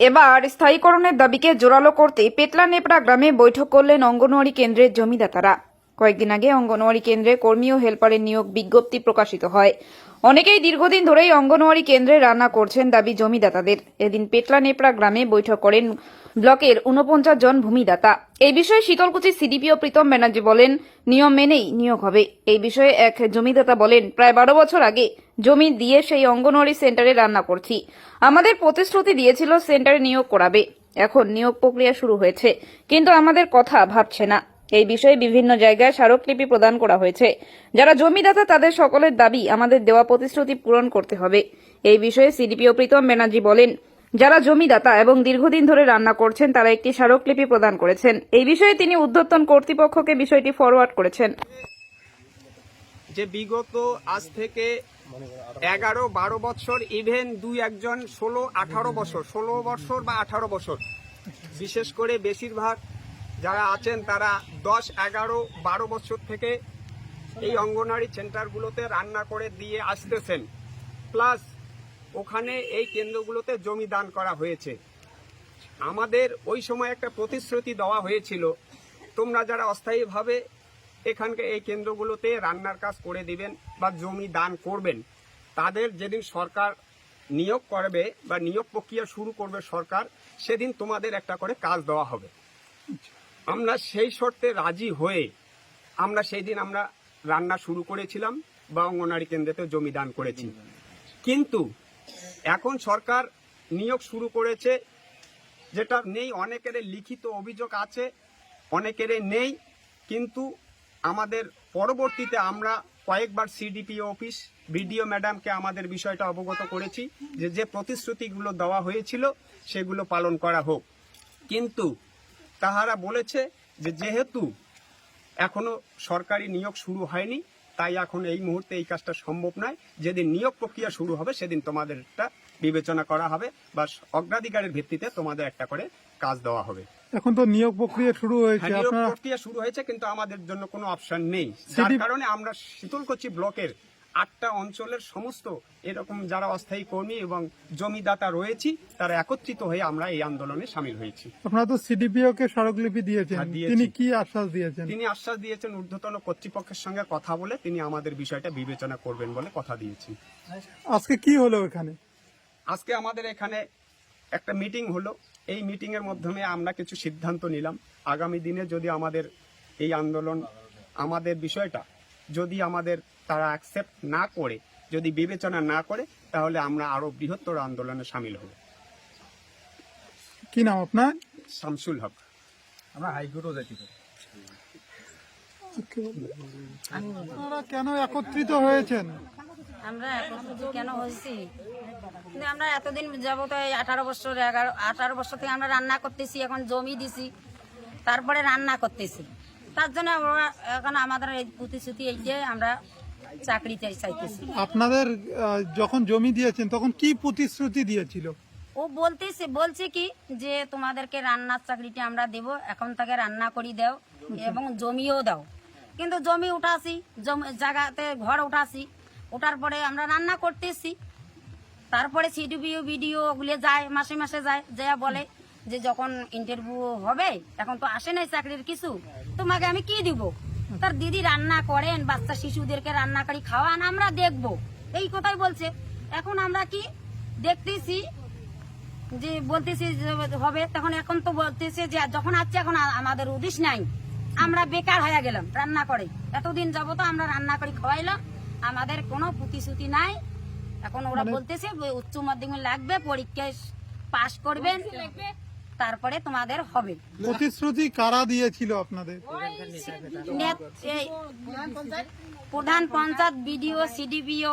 এবার স্থায়ীকরণের দাবিকে জোরালো করতে পেটলা নেপড়া গ্রামে বৈঠক করলেন অঙ্গনওয়াড়ি কেন্দ্রের জমিদাতারা। কয়েকদিন আগে অঙ্গনওয়াড়ি কেন্দ্রে কর্মী ও হেল্পারের নিয়োগ বিজ্ঞপ্তি প্রকাশিত হয়। অনেকেই দীর্ঘদিন ধরেই অঙ্গনওয়াড়ি কেন্দ্রে রান্না করছেন দাবি জমিদাতাদের। এদিন পেটলা নেপড়া গ্রামে বৈঠক করেন ব্লকের উনপঞ্চাশ জন ভূমিদাতা। এই বিষয়ে শীতলকুচি সিডিপিও প্রীতম ব্যানার্জি বলেন, নিয়ম মেনেই নিয়োগ হবে। এই বিষয়ে এক জমিদাতা বলেন, প্রায় বারো বছর আগে জমি দিয়ে সেই অঙ্গনওয়াড়ি সেন্টারে রান্না করছি। আমাদের প্রতিশ্রুতি দিয়েছিল, সেন্টারে নিয়োগ করাবে। এখন নিয়োগ প্রক্রিয়া শুরু হয়েছে, কিন্তু আমাদের কথা ভাবছে না। এই বিষয়ে বিভিন্ন জায়গায় স্মারকলিপি প্রদান করা হয়েছে। যারা জমিদাতা, তাদের সকলের দাবি আমাদের দেওয়া প্রতিশ্রুতি পূরণ করতে হবে। এই বিষয়ে সিডিপিও প্রীতম ব্যানার্জি বলেন, যারা জমিদাতা এবং দীর্ঘদিন ধরে রান্না করছেন, তারা একটি স্মারকলিপি প্রদান করেছেন। এই বিষয়ে তিনি উদ্যোতন কর্তৃপক্ষকে বিষয়টি ফরওয়ার্ড করেছেন। যে বিগত আজ থেকে এগারো, বারো বছর ইভেন দুই একজন ষোলো, আঠারো বছর, ষোলো বছর বা আঠারো বছর, বিশেষ করে বেশিরভাগ যারা আছেন, তারা দশ, এগারো, বারো বছর থেকে এই অঙ্গনওয়াড়ি সেন্টারগুলোতে রান্না করে দিয়ে আসতেছেন। প্লাস ওখানে এই কেন্দ্রগুলোতে জমি দান করা হয়েছে। আমাদের ওই সময় একটা প্রতিশ্রুতি দেওয়া হয়েছিল, তোমরা যারা অস্থায়ীভাবে এখানকে এই কেন্দ্রগুলোতে রান্নার কাজ করে দিবেন বা জমি দান করবেন, তাদের যেদিন সরকার নিয়োগ করবে বা নিয়োগ প্রক্রিয়া শুরু করবে সরকার, সেদিন তোমাদের একটা করে কাজ দেওয়া হবে। আমরা সেই শর্তে রাজি হয়ে আমরা সেই দিন আমরা রান্না শুরু করেছিলাম বা অঙ্গনারী কেন্দ্রেতে জমি দান করেছি। কিন্তু এখন সরকার নিয়োগ শুরু করেছে যেটা নেই অনেকের লিখিত অভিযোগ আছে অনেকের নেই কিন্তু আমাদের পরবর্তীতে আমরা কয়েকবার সিডিপিও অফিস বিডিও ম্যাডামকে আমাদের বিষয়টা অবগত করেছি যে যে প্রতিশ্রুতিগুলো দেওয়া হয়েছিল সেগুলো পালন করা হোক। কিন্তু তাহারা বলেছে যে যেহেতু এখনও সরকারি নিয়োগ শুরু হয়নি তাই এখন এই মুহূর্তে এই কাজটা সম্ভব নয়। যেদিন নিয়োগ প্রক্রিয়া শুরু হবে সেদিন তোমাদেরটা বিবেচনা করা হবে বা অগ্রাধিকারের ভিত্তিতে তোমাদের একটা করে কাজ দেওয়া হবে। এখন তো নিয়োগ প্রক্রিয়া শুরু হয়েছে হ্যাঁ, নিয়োগ প্রক্রিয়া শুরু হয়েছে কিন্তু আমাদের জন্য কোনো অপশন নেই। যার কারণে আমরা শীতলকুচি ব্লকের আটটা অঞ্চলের সমস্ত এরকম যারা অস্থায়ী কর্মী এবং জমিদাতা রয়েছি তারা একত্রিত হয়ে আমরা এই আন্দোলনে সামিল হয়েছি। আপনারা তো সিডিপিও কে স্মারকলিপি দিয়েছেন। হ্যাঁ, দিয়েছি। তিনি কি আশ্বাস দিয়েছেন? তিনি আশ্বাস দিয়েছেন ঊর্ধ্বতন কর্তৃপক্ষের সঙ্গে কথা বলে তিনি আমাদের বিষয়টা বিবেচনা করবেন বলে কথা দিয়েছেন আজকে কি হলো এখানে? আজকে আমাদের এখানে একটা মিটিং হলো। এই মিটিং এর মাধ্যমে আমরা কিছু সিদ্ধান্ত নিলাম। আগামী দিনে যদি আমাদের এই আন্দোলন আমাদের বিষয়টা যদি আমাদের তারা অ্যাকসেপ্ট না করে যদি বিবেচনা না করে তাহলে আমরা আরও বৃহত্তর আন্দোলনে সামিল হব। কি নাম আপনার? শামসুল হক। আমরা হাইকোর্টও পারি। আপনারা কেন একত্রিত হয়েছেন? আমরা একত্রিত কেন হয়েছি? কিন্তু আমরা এতদিন যাবত এই আঠারো বছর এগারো আঠারো বছর থেকে আমরা রান্না করতেছি এখন জমি দিছি তারপরে রান্না করতেছি। তার জন্য আমরা এখন আমাদের এই প্রতিশ্রুতি এই যে আমরা চাকরি চাই চাইতেছি। আপনাদের যখন জমি দিয়েছেন তখন কি প্রতিশ্রুতি দিয়েছিল? ও বলতেছে বলছে কি যে তোমাদেরকে রান্নার চাকরিটি আমরা দেব এখন থেকে রান্না করি দাও এবং জমিও দাও। কিন্তু জমি উঠাছি জায়গাতে ঘর উঠাছি ওঠার পরে আমরা রান্না করতেছি। তারপরে সিডিপিও ভিডিও ওগুলো যায় মাসে মাসে যায় যা বলে যে যখন ইন্টারভিউ হবে এখন তো আসে নাই চাকরির কিছু তোমাকে আমি কি দিব? তার দিদি রান্না করেন বাচ্চা শিশুদেরকে রান্না করি খাওয়ান আমরা দেখব। এই কথাই বলছে। এখন আমরা কি দেখতেছি যে বলতেছি যে হবে তখন এখন তো বলতেছে যে যখন আসছে এখন আমাদের উদিস নাই। আমরা বেকার হয়ে গেলাম রান্না করে। এতদিন যাব তো আমরা রান্না করে খাওয়াইলাম। আমাদের কোনো প্রতিশ্রুতি নাই। এখন ওরা বলতেছে যে উচ্চ মাধ্যমিক লাগবে পরীক্ষায় পাশ করবেন। তারপরে তোমাদের হবে। প্রতিশ্রুতি কারা দিয়েছিল আপনাদের? প্রধান পঞ্চায়েত বিডিও সিডিপিও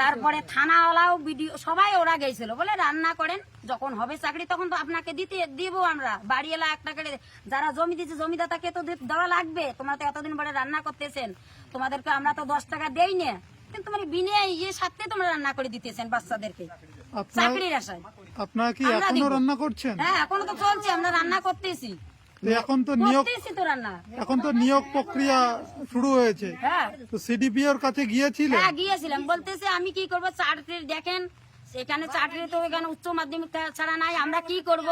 তারপরে থানাওয়ালাও বিডিও সবাই ওরা গেছিল। বলে রান্না করেন যখন হবে চাকরি তখন তো আপনাকে দিতে দিব আমরা। বাড়ি এলা একটা করে যারা জমি দিচ্ছে জমিদাতাকে তো দেওয়া লাগবে। তোমরা তো এতদিন পরে রান্না করতেছেন। তোমাদেরকে আমরা তো দশ টাকা দেই না। কিন্তু তোমার বিনে ইয়ে সাথে তোমরা রান্না করে দিতেছেন বাচ্চাদেরকে। চাকরির আশায়। আপনারা কি এখনও রান্না করছেন? হ্যাঁ এখনও তো চলছে আমরা রান্না করতেছি। এখন তো নিয়োগ এখন তো নিয়োগ প্রক্রিয়া শুরু হয়েছে। হ্যাঁ। তো সিডিপিওর কাছে গিয়েছিল হ্যাঁ গিয়েছিলাম। বলতেছে আমি কি করব? চাকরি দেখেন এখানে চাকরি তো এখানে উচ্চ মাধ্যমিক ছাড়া নাই আমরা কি করব?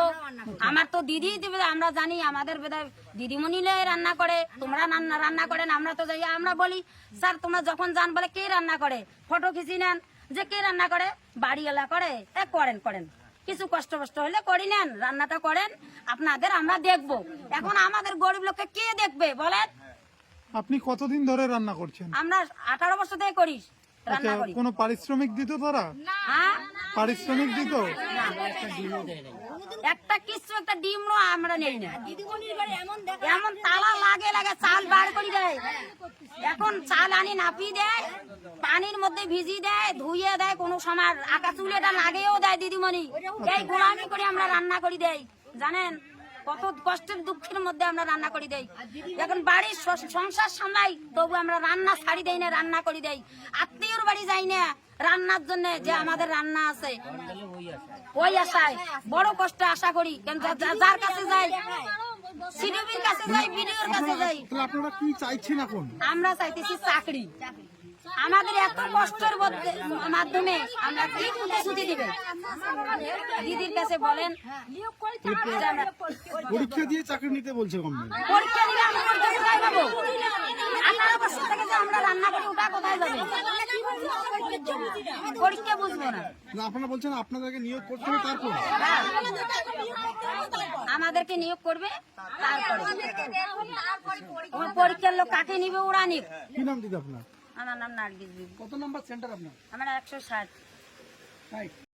আমার তো দিদি দিবে আমরা জানি আমাদের বোধহয় দিদিমণিলে রান্না করে তোমরা রান্না রান্না করেন আমরা তো যাই আমরা বলি স্যার তোমরা যখন যান বলে কে রান্না করে? ফটো খিচি নেন যে কে রান্না করে? বাড়িওয়ালা করে। এ করেন করেন। কিছু কষ্ট কষ্ট হলে করি নেন রান্নাটা করেন আপনাদের আমরা দেখব। এখন আমাদের গরিব লোককে কে দেখবে বলেন? আপনি কতদিন ধরে রান্না করছেন? আমরা আঠারো বছর থেকে করি কোন রান্না করি। কোনো পারিশ্রমিক দিত তারা? হ্যাঁ? পারিশ্রমিক দিত? একটা কিছু একটা ডিম আমরা নেই না। এমন তালা লাগে লাগে চাল বার করে দেয়। এখন চাল আনি নাপি দেয় পানির মধ্যে ভিজি দেয় ধুইয়ে দেয় কোনো সময় আকা চুলেটা লাগেও দেয় দিদিমণি। এই গোলামি করে আমরা রান্না করি দেয়। জানেন? কত কষ্টের দুঃখের মধ্যে আমরা রান্না করি দেই এখন বাড়ির সংসার সামলাই তবু আমরা রান্না ছাড়ি দেই না রান্না করি দেই। আত্মীয়র বাড়ি যাই না রান্নার জন্য যে আমাদের রান্না আছে ওই আশায়। বড় কষ্ট আশা করি যার কাছে যাই সিডিবির কাছে যাই বিডিওর কাছে যাই। আপনারা কি চাইছেন এখন? আমরা চাইতেছি চাকরি। আমাদের এত কষ্টের মাধ্যমে আমরা কি প্রতিশ্রুতি দিবে? দিদির কাছে বলেন পরীক্ষা দিয়ে চাকরি নিতে বলছে পরীক্ষা দিলে আমরা থেকে যে আমরা রান্না করি ওটা কোথায় যাবে পরীক্ষা বুঝব না আপনারা বলছেন আপনাদেরকে নিয়োগ করতে হবে তারপর। আমাদেরকে নিয়োগ করবে তারপরে। পরীক্ষার লোক কাকে নিবে ওরা নিক। কি নাম দিদি আপনার? আমার নাম নার্গিস কত নাম্বার সেন্টার আপনার? আমার একশো ষাট।